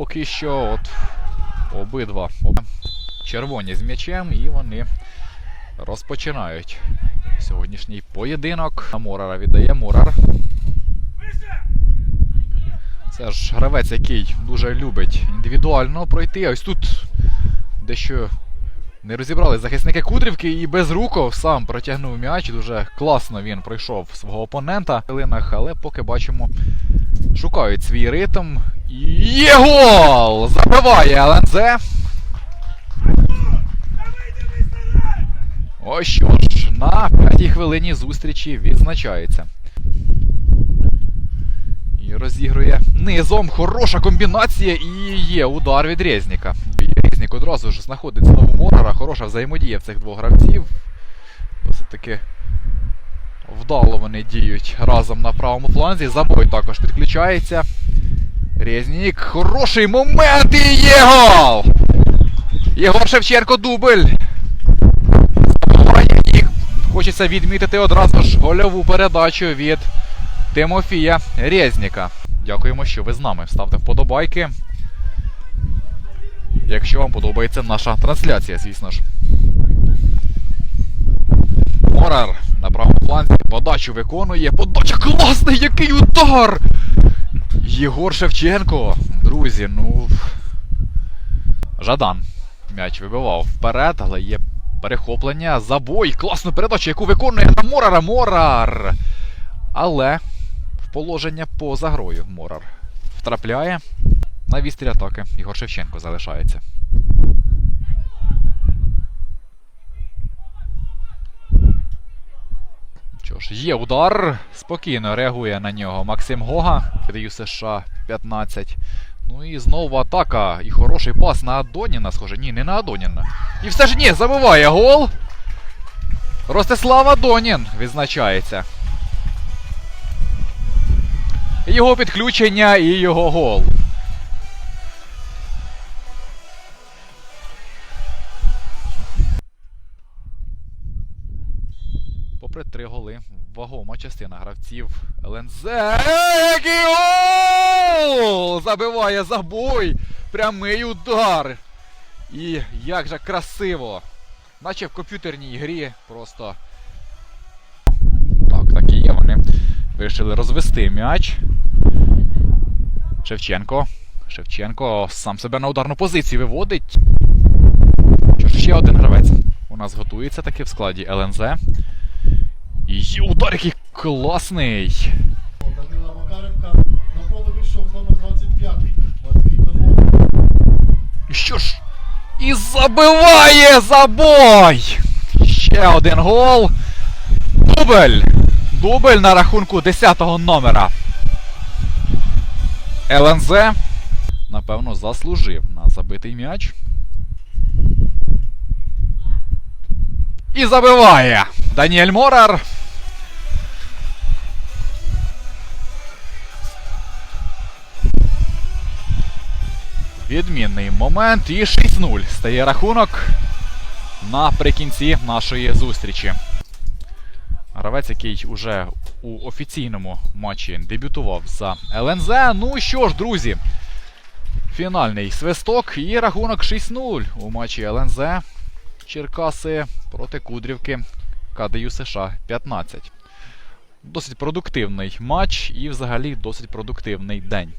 поки що от обидва червоні з м'ячем, і вони розпочинають сьогоднішній поєдинок. На Морара віддає Морар. Це ж гравець, який дуже любить індивідуально пройти. Ось тут дещо не розібрали захисники Кудрівки і без Безруков сам протягнув м'яч. Дуже класно він пройшов свого опонента в хвилинах, але поки бачимо, шукають свій ритм. Є гол! Забиває ЛНЗ. Ось що ж, на п'ятій хвилині зустрічі відзначається. І розігрує низом. Хороша комбінація і є удар від Резніка. Резнік одразу ж знаходить знову Морара. Хороша взаємодія в цих двох гравців. Досить таки вдало вони діють разом на правому фланзі. Забой також підключається. Резнік. Хороший момент і є гол! Єгор Шевченко дубль. Хочеться відмітити одразу ж гольову передачу від Тимофія Резніка. Дякуємо, що ви з нами. Ставте вподобайки. Якщо вам подобається наша трансляція, звісно ж. Морар на правому фланзі подачу виконує. Подача класний, який удар! Єгор Шевченко. Друзі, ну. Жадан. М'яч вибивав вперед, але є перехоплення. Забой. Класну передачу, яку виконує Морара. Морар! Але в положення поза грою Морар втрапляє. На вістрі атаки Ігор Шевченко залишається. Що ж, є удар. Спокійно реагує на нього Максим Гога. Даю США 15. Ну і знову атака. І хороший пас на Адоніна, схоже. Ні, не на Адоніна. І все ж ні, забиває гол. Ростислав Адонін відзначається. Його підключення і його гол. Попри три голи, вагома частина гравців ЛНЗ. Який! Забиває забой! Прямий удар! І як же красиво! Наче в комп'ютерній грі просто. Так, так і є вони. Вирішили розвести м'яч. Шевченко. Шевченко сам себе на ударну позицію виводить. Що ж, ще один гравець. У нас готується таки в складі ЛНЗ. І удар, який класний. Данила Макаренка на поле вийшов номер 25 Матвій Козлов. І що ж? І забиває забой! Ще один гол. Дубль! Дубль на рахунку 10-го номера. ЛНЗ, напевно, заслужив на забитий м'яч. І забиває! Даніель Морар. Відмінний момент і 6-0 стає рахунок наприкінці нашої зустрічі. Гравець, який уже у офіційному матчі дебютував за ЛНЗ. Ну що ж, друзі, фінальний свисток і рахунок 6-0 у матчі ЛНЗ Черкаси проти Кудрівки КДЮ США 15. Досить продуктивний матч і взагалі досить продуктивний день.